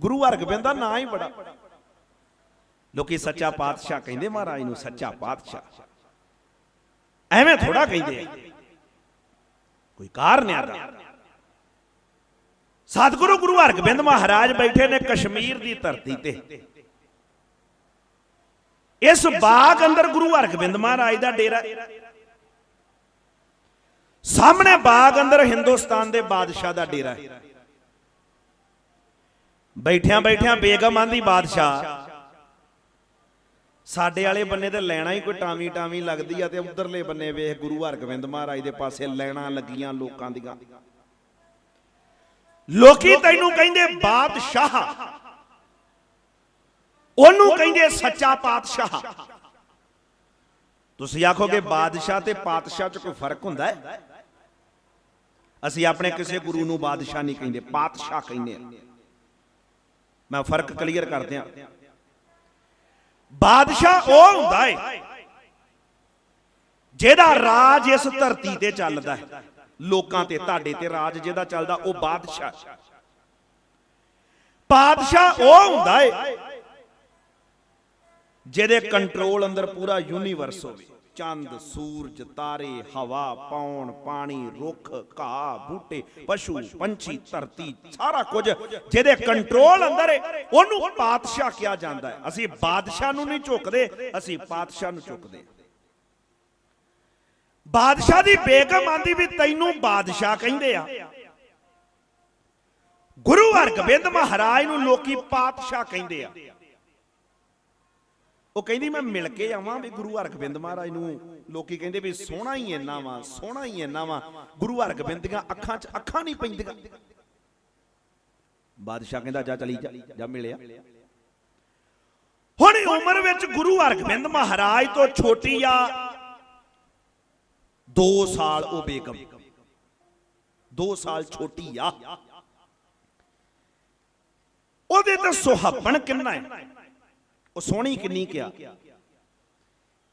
ਗੁਰੂ ਹਰਗੋਬਿੰਦ ਦਾ ਨਾਂ ਹੀ ਬੜਾ। ਲੋਕੀ ਸੱਚਾ ਪਾਤਸ਼ਾਹ ਕਹਿੰਦੇ, ਮਹਾਰਾਜ ਨੂੰ ਸੱਚਾ ਪਾਤਸ਼ਾਹ। ਐਵੇਂ ਥੋੜਾ ਕਹਿੰਦੇ ਆ। ਕੋਈ ਕਾਰਨ ਆ ਦਾ ਸਤਿਗੁਰੂ ਗੁਰੂ ਹਰਗੋਬਿੰਦ ਮਹਾਰਾਜ ਬੈਠੇ ਨੇ ਕਸ਼ਮੀਰ ਦੀ ਧਰਤੀ ਤੇ। ਇਸ ਬਾਗ ਅੰਦਰ ਗੁਰੂ ਹਰਗੋਬਿੰਦ ਮਹਾਰਾਜ ਦਾ ਡੇਰਾ। ਸਾਹਮਣੇ ਬਾਗ ਅੰਦਰ ਹਿੰਦੁਸਤਾਨ ਦੇ ਬਾਦਸ਼ਾਹ ਦਾ ਡੇਰਾ ਹੈ। ਬੈਠਿਆਂ ਬੈਠਿਆਂ ਬੇਗਮ ਆਂਦੀ ਬਾਦਸ਼ਾਹ। ਸਾਡੇ ਵਾਲੇ ਬੰਨੇ ਤੇ ਲੈਣਾ ਹੀ ਕੋਈ ਟਾਵੀ ਟਾਵੀ ਲੱਗਦੀ ਆ ਤੇ ਉਧਰਲੇ ਬੰਨੇ ਵੇਖ ਗੁਰੂ ਹਰਗੋਬਿੰਦ ਮਹਾਰਾਜ ਦੇ ਪਾਸੇ ਲੈਣਾ ਲੱਗੀਆਂ ਲੋਕਾਂ ਦੀਆਂ। ਲੋਕੀ ਤੈਨੂੰ ਕਹਿੰਦੇ ਬਾਦਸ਼ਾਹ। ਉਹਨੂੰ ਕਹਿੰਦੇ ਸੱਚਾ ਪਾਤਸ਼ਾਹ। ਤੁਸੀਂ ਆਖੋਗੇ ਬਾਦਸ਼ਾਹ ਤੇ ਪਾਤਸ਼ਾਹ 'ਚ ਕੋਈ ਫ਼ਰਕ ਹੁੰਦਾ ਹੈ? ਅਸੀਂ ਆਪਣੇ ਕਿਸੇ ਗੁਰੂ ਨੂੰ ਬਾਦਸ਼ਾਹ ਨਹੀਂ ਕਹਿੰਦੇ ਪਾਤਸ਼ਾਹ ਕਹਿੰਦੇ ਆ। ਮੈਂ ਫ਼ਰਕ ਕਲੀਅਰ ਕਰ ਦਿਆਂ ਬਾਦਸ਼ਾਹ ਉਹ ਹੁੰਦਾ ਹੈ ਜਿਹਦਾ ਰਾਜ ਇਸ ਧਰਤੀ ਤੇ ਚੱਲਦਾ ਹੈ ਲੋਕਾਂ ਤੇ, ਤੁਹਾਡੇ ਤੇ ਰਾਜ ਜਿਹਦਾ ਚੱਲਦਾ, ਉਹ ਬਾਦਸ਼ਾਹ ਬਾਦਸ਼ਾਹ ਉਹ ਹੁੰਦਾ ਏ ਜਿਹਦੇ ਕੰਟਰੋਲ ਅੰਦਰ ਪੂਰਾ ਯੂਨੀਵਰਸ ਹੋਵੇ। ਚੰਦ, ਸੂਰਜ, ਤਾਰੇ, ਹਵਾ, ਪੌਣ, ਪਾਣੀ, ਰੁੱਖ, ਘਾਹ, ਬੂਟੇ, ਪਸ਼ੂ, ਪੰਛੀ, ਧਰਤੀ, ਸਾਰਾ ਕੁਝ ਜਿਹਦੇ ਕੰਟਰੋਲ ਅੰਦਰ ਹੈ ਉਹਨੂੰ ਪਾਤਸ਼ਾਹ ਕਿਹਾ ਜਾਂਦਾ ਹੈ। ਅਸੀਂ ਬਾਦਸ਼ਾਹ ਨੂੰ ਨਹੀਂ ਝੁਕਦੇ, ਅਸੀਂ ਪਾਤਸ਼ਾਹ ਨੂੰ ਝੁਕਦੇ ਬਾਦਸ਼ਾਹ ਦੀ ਬੇਗਮ ਆਂਦੀ ਵੀ ਤੈਨੂੰ ਬਾਦਸ਼ਾਹ ਕਹਿੰਦੇ ਆ। ਗੁਰੂ ਹਰਗੋਬਿੰਦ ਮਹਾਰਾਜ ਨੂੰ ਲੋਕੀ ਪਾਤਸ਼ਾਹ ਕਹਿੰਦੇ ਆ। ਉਹ ਕਹਿੰਦੀ ਮੈਂ ਮਿਲ ਕੇ ਆਵਾਂ ਵੀ ਗੁਰੂ ਹਰਗੋਬਿੰਦ ਮਹਾਰਾਜ ਨੂੰ। ਲੋਕੀ ਕਹਿੰਦੇ ਵੀ ਸੋਹਣਾ ਹੀ ਇੰਨਾ ਵਾ ਸੋਹਣਾ ਹੀ ਇੰਨਾ ਵਾ। ਗੁਰੂ ਹਰਗੋਬਿੰਦ ਦੀਆਂ ਅੱਖਾਂ 'ਚ ਅੱਖਾਂ ਨਹੀਂ ਪੈਂਦੀਆਂ। ਬਾਦਸ਼ਾਹ ਕਹਿੰਦਾ ਜਾ ਚਲੀ ਜਾ ਜਾ ਮਿਲਿਆ। ਹੁਣ ਉਮਰ ਵਿੱਚ ਗੁਰੂ ਹਰਗੋਬਿੰਦ ਮਹਾਰਾਜ ਤੋਂ ਛੋਟੀ ਆ। 2 ਸਾਲ ਉਹ ਬੇਗਮ। 2 ਸਾਲ ਛੋਟੀ ਆ। ਉਹਦੇ ਤੇ ਸੁਹਾਪਣ ਕਿੰਨਾ ਹੈ? ਉਹ ਸੋਹਣੀ ਕਿੰਨੀ ਕਿਆ?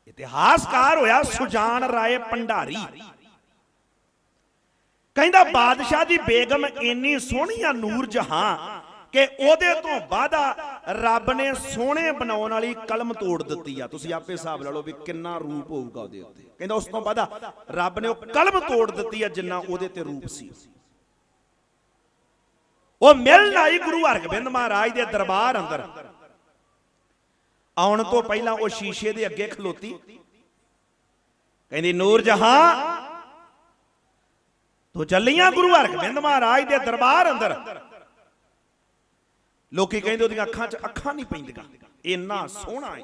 ਇਤਿਹਾਸਕਾਰ ਹੋਇਆ ਸੁਜਾਨ ਰਾਏ ਭੰਡਾਰੀ। ਕਹਿੰਦਾ ਬਾਦਸ਼ਾਹ ਦੀ ਬੇਗਮ ਇੰਨੀ ਸੋਹਣੀ ਆ ਨੂਰ ਜਹਾਂ ਕਿ ਉਹਦੇ ਤੋਂ ਬਾਅਦਾ ਰੱਬ ਨੇ ਸੋਹਣੇ ਬਣਾਉਣ ਵਾਲੀ ਕਲਮ ਤੋੜ ਦਿੱਤੀ ਆ। ਤੁਸੀਂ ਆਪੇ ਹਿਸਾਬ ਲਾ ਲਓ ਵੀ ਕਿੰਨਾ ਰੂਪ ਹੋਊਗਾ ਉਹਦੇ ਉੱਤੇ। ਕਹਿੰਦਾ ਉਸ ਤੋਂ ਬਾਅਦਾ ਰੱਬ ਨੇ ਉਹ ਕਲਮ ਤੋੜ ਦਿੱਤੀ ਆ ਜਿੰਨਾ ਉਹਦੇ ਤੇ ਰੂਪ ਸੀ। ਉਹ ਮਿਲਣ ਆਈ ਗੁਰੂ ਹਰਗੋਬਿੰਦ ਮਹਾਰਾਜ ਦੇ ਦਰਬਾਰ ਅੰਦਰ। ਆਉਣ ਤੋਂ ਪਹਿਲਾਂ ਉਹ ਸ਼ੀਸ਼ੇ ਦੇ ਅੱਗੇ ਖਲੋਤੀ। ਕਹਿੰਦੀ ਨੂਰ ਜਹਾਂ ਤੂੰ ਚੱਲੀਆਂ ਗੁਰੂ ਹਰਗੋਬਿੰਦ ਮਹਾਰਾਜ ਦੇ ਦਰਬਾਰ ਅੰਦਰ? ਲੋਕੀ ਕਹਿੰਦੇ ਉਹਦੀਆਂ ਅੱਖਾਂ 'ਚ ਅੱਖਾਂ ਨਹੀਂ ਪੈਂਦੀਆਂ। ਇੰਨਾ ਸੋਹਣਾ ਹੈ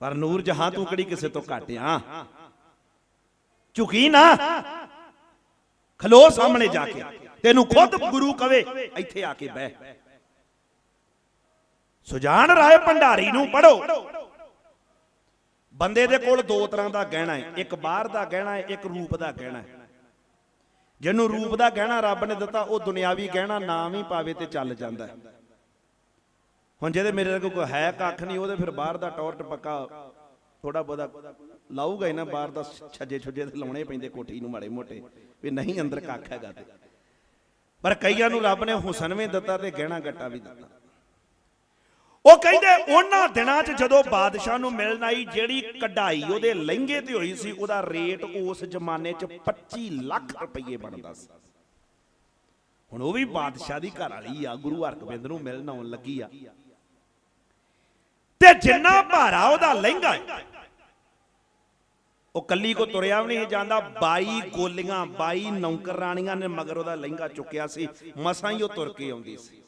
ਪਰ ਨੂਰ ਜਹਾਂ ਤੂੰ ਕਿਹੜੀ ਕਿਸੇ ਤੋਂ ਘੱਟ ਆ? ਝੁਕੀ ਨਾ। ਖਲੋ ਸਾਹਮਣੇ ਜਾ ਕੇ। ਤੈਨੂੰ ਖੁਦ ਗੁਰੂ ਕਵੇ। ਇੱਥੇ ਆ ਕੇ ਬਹਿ। ਸੁਜਾਨ ਰਾਏ ਭੰਡਾਰੀ ਨੂੰ ਪੜੋ ਬੰਦੇ ਦੇ ਕੋਲ ਦੋ ਤਰ੍ਹਾਂ ਦਾ ਗਹਿਣਾ ਹੈ। ਇੱਕ ਬਾਹਰ ਦਾ ਗਹਿਣਾ ਹੈ, ਇੱਕ ਰੂਪ ਦਾ ਗਹਿਣਾ ਹੈ। ਜਿਹਨੂੰ ਰੂਪ ਦਾ ਗਹਿਣਾ ਰੱਬ ਨੇ ਦਿੱਤਾ, ਉਹ ਦੁਨਿਆਵੀ ਗਹਿਣਾ ਨਾਮ ਹੀ ਪਾਵੇ ਤੇ ਚੱਲ ਜਾਂਦਾ ਹੁਣ ਜਿਹਦੇ ਮੇਰੇ ਕੋਲ ਕੋਈ ਹੈ ਕੱਖ ਨਹੀਂ, ਉਹਦੇ ਫਿਰ ਬਾਹਰ ਦਾ ਟੌਰਟ ਪੱਕਾ ਥੋੜਾ ਬਹੁਤਾ ਲਾਊਗਾ ਹੀ ਨਾ, ਬਾਹਰ ਦਾ ਛੱਜੇ ਛੁੱਜੇ ਤੇ ਲਾਉਣੇ ਪੈਂਦੇ ਕੋਠੀ ਨੂੰ ਮਾੜੇ ਮੋਟੇ, ਵੀ ਨਹੀਂ ਅੰਦਰ ਕੱਖ ਹੈਗਾ ਤੇ। ਪਰ ਕਈਆਂ ਨੂੰ ਰੱਬ ਨੇ ਹੁਸਨ ਵੀ ਦਿੱਤਾ ਤੇ ਗਹਿਣਾ ਗੱਟਾ ਵੀ ਦਿੱਤਾ। ਉਹ ਕਹਿੰਦੇ ਉਹਨਾਂ ਦਿਨਾਂ 'ਚ ਜਦੋਂ ਬਾਦਸ਼ਾਹ ਨੂੰ ਮਿਲਣ ਆਈ, ਜਿਹੜੀ ਕਢਾਈ ਉਹਦੇ ਲਹਿੰਗੇ ਤੇ ਹੋਈ ਸੀ, ਉਹਦਾ ਰੇਟ ਉਸ ਜ਼ਮਾਨੇ 'ਚ 25 ਲੱਖ ਰੁਪਏ ਬਣਦਾ ਸੀ। ਹੁਣ ਉਹ ਵੀ ਬਾਦਸ਼ਾਹ ਦੀ ਘਰ ਵਾਲੀ ਆ, ਗੁਰੂ ਹਰਗੋਬਿੰਦ ਨੂੰ ਮਿਲਣ ਆਉਣ ਲੱਗੀ ਆ। ਤੇ ਜਿੰਨਾ ਭਾਰਾ ਉਹਦਾ ਲਹਿੰਗਾ ਹੈ, ਉਹ ਕੱਲੀ ਕੋ ਤੁਰਿਆ ਵੀ ਨਹੀਂ ਜਾਂਦਾ 22 ਗੋਲੀਆਂ 22 ਨੌਕਰਾਣੀਆਂ ਨੇ ਮਗਰ ਉਹਦਾ ਲਹਿੰਗਾ ਚੁੱਕਿਆ ਸੀ, ਮਸਾਂ ਹੀ ਉਹ ਤੁਰ ਕੇ ਆਉਂਦੀ ਸੀ।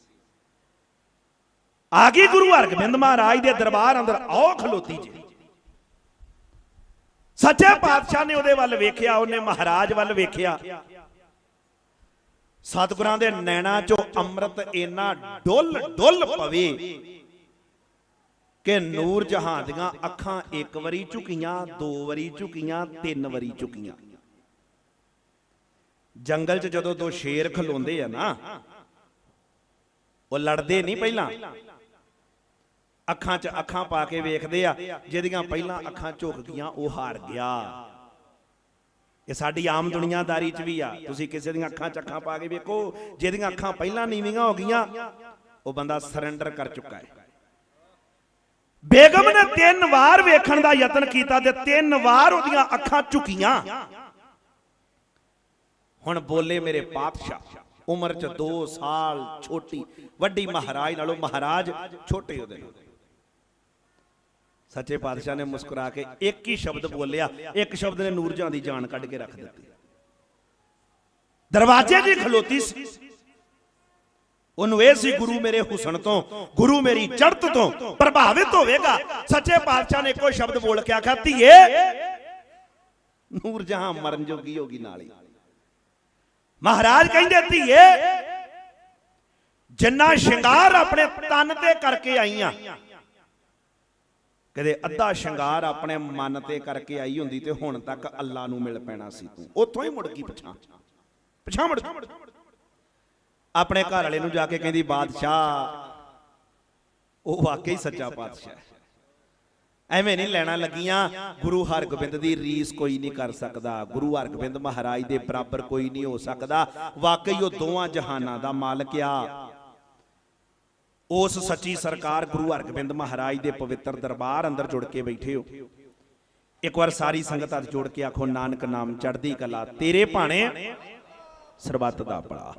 ਆ ਗਈ ਗੁਰੂ ਹਰਗੋਬਿੰਦ ਮਹਾਰਾਜ ਦੇ ਦਰਬਾਰ ਅੰਦਰ, ਆਓ ਖਲੋਤੀ ਜੀ। ਸੱਚੇ ਪਾਤਸ਼ਾਹ ਨੇ ਉਹਦੇ ਵੱਲ ਵੇਖਿਆ, ਉਹਨੇ ਮਹਾਰਾਜ ਵੱਲ ਵੇਖਿਆ। ਸਤਿਗੁਰਾਂ ਦੇ ਨੈਣਾ ਚੋਂ ਅੰਮ੍ਰਿਤ ਇੰਨਾ ਡੁੱਲ ਡੁੱਲ ਪਵੇ ਕਿ ਨੂਰ ਜਹਾਂ ਦੀਆਂ ਅੱਖਾਂ ਇੱਕ ਵਾਰੀ ਝੁਕੀਆਂ, ਦੋ ਵਾਰੀ ਝੁਕੀਆਂ, ਤਿੰਨ ਵਾਰੀ ਝੁਕੀਆਂ। ਜੰਗਲ 'ਚ ਜਦੋਂ ਦੋ ਸ਼ੇਰ ਖਲੋਂਦੇ ਆ ਨਾ, ਉਹ ਲੜਦੇ ਨਹੀਂ ਪਹਿਲਾਂ। ਅੱਖਾਂ 'ਚ ਅੱਖਾਂ ਪਾ ਕੇ ਵੇਖਦੇ ਆ, ਜਿਹਦੀਆਂ ਪਹਿਲਾਂ ਅੱਖਾਂ ਝੁਕ ਗਈਆਂ ਉਹ ਹਾਰ ਗਿਆ। ਇਹ ਸਾਡੀ ਆਮ ਦੁਨੀਆਦਾਰੀ 'ਚ ਵੀ ਆ। ਤੁਸੀਂ ਕਿਸੇ ਦੀਆਂ ਅੱਖਾਂ ਚ ਅੱਖਾਂ ਪਾ ਕੇ ਵੇਖੋ, ਜਿਹਦੀਆਂ ਅੱਖਾਂ ਪਹਿਲਾਂ ਨੀਵੀਆਂ ਹੋ ਗਈਆਂ, ਉਹ ਬੰਦਾ ਸਰੈਂਡਰ ਕਰ ਚੁੱਕਾ ਹੈ। ਬੇਗਮ ਨੇ ਤਿੰਨ ਵਾਰ ਵੇਖਣ ਦਾ ਯਤਨ ਕੀਤਾ ਤੇ ਤਿੰਨ ਵਾਰ ਉਹਦੀਆਂ ਅੱਖਾਂ ਝੁਕੀਆਂ। ਹੁਣ ਬੋਲੇ ਮੇਰੇ ਪਾਤਸ਼ਾਹ, ਉਮਰ ਚ 2 ਸਾਲ ਛੋਟੀ, ਵੱਡੀ ਮਹਾਰਾਜ ਨਾਲੋਂ ਮਹਾਰਾਜ ਛੋਟੇ ਉਹਦੇ ਨਾਲ। ਸੱਚੇ ਪਾਤਸ਼ਾਹ ਨੇ ਮੁਸਕਰਾ ਕੇ ਇੱਕ ਹੀ ਸ਼ਬਦ ਬੋਲਿਆ, ਇੱਕ ਸ਼ਬਦ ਨੇ ਨੂਰਜਾਂ ਦੀ ਜਾਨ ਕੱਢ ਕੇ ਰੱਖ ਦਿੱਤੀ। ਦਰਵਾਜ਼ੇ ਦੀ ਖਲੋਤੀ ਸੀ। ਉਹਨੂੰ ਇਹ ਸੀ, ਗੁਰੂ ਮੇਰੇ ਹੁਸਨ ਤੋਂ, ਗੁਰੂ ਮੇਰੀ ਚੜਤ ਤੋਂ ਪ੍ਰਭਾਵਿਤ ਹੋਵੇਗਾ। ਸੱਚੇ ਪਾਤਸ਼ਾਹ ਨੇ ਇੱਕੋ ਸ਼ਬਦ ਬੋਲ ਕੇ ਆਖਿਆ, ਧੀਏ ਨੂਰਜਹਾਂ ਮਰਨ ਜੋਗੀ ਹੋਗੀ ਨਾਲ। ਹੀ ਮਹਾਰਾਜ ਕਹਿੰਦੇ, ਧੀਏ, ਜਿੰਨਾ ਸ਼ਿੰਗਾਰ ਆਪਣੇ ਤਨ ਤੇ ਕਰਕੇ ਆਈਆਂ ਕਦੇ ਅੱਧਾ ਸ਼ਿੰਗਾਰ ਆਪਣੇ ਮਨ ਤੇ ਕਰਕੇ ਆਈ ਹੁੰਦੀ ਤੇ ਹੁਣ ਤੱਕ ਅੱਲਾ ਨੂੰ ਮਿਲ ਪੈਣਾ ਸੀ ਤੂੰ। ਉੱਥੋਂ ਹੀ ਮੁੜ ਗਈ ਪਛਾਂ ਪਛਾਂ ਮੁੜ ਆਪਣੇ ਘਰ ਵਾਲੇ ਨੂੰ ਜਾ ਕੇ ਕਹਿੰਦੀ, ਬਾਦਸ਼ਾਹ, ਉਹ ਵਾਕਈ ਸੱਚਾ ਪਾਤਸ਼ਾਹ ਹੈ। ਐਵੇਂ ਨਹੀਂ ਲੈਣਾ ਲੱਗੀਆਂ। ਗੁਰੂ ਹਰਗੋਬਿੰਦ ਦੀ ਰੀਸ ਕੋਈ ਨਹੀਂ ਕਰ ਸਕਦਾ। ਗੁਰੂ ਹਰਗੋਬਿੰਦ ਮਹਾਰਾਜ ਦੇ ਬਰਾਬਰ ਕੋਈ ਨਹੀਂ ਹੋ ਸਕਦਾ। ਵਾਕਈ ਉਹ ਦੋਵਾਂ ਜਹਾਨਾਂ ਦਾ ਮਾਲਕ ਆ। ਉਸ ਸੱਚੀ ਸਰਕਾਰ ਗੁਰੂ ਹਰਗੋਬਿੰਦ ਮਹਾਰਾਜ ਦੇ ਪਵਿੱਤਰ ਦਰਬਾਰ ਅੰਦਰ ਜੁੜ ਕੇ ਬੈਠੇ ਹੋ। ਇੱਕ ਵਾਰ ਸਾਰੀ ਸੰਗਤ ਹੱਥ ਜੋੜ ਕੇ ਆਖੋ, ਨਾਨਕ ਨਾਮ ਚੜ੍ਹਦੀ ਕਲਾ, ਤੇਰੇ ਭਾਣੇ ਸਰਬੱਤ ਦਾ ਭਲਾ।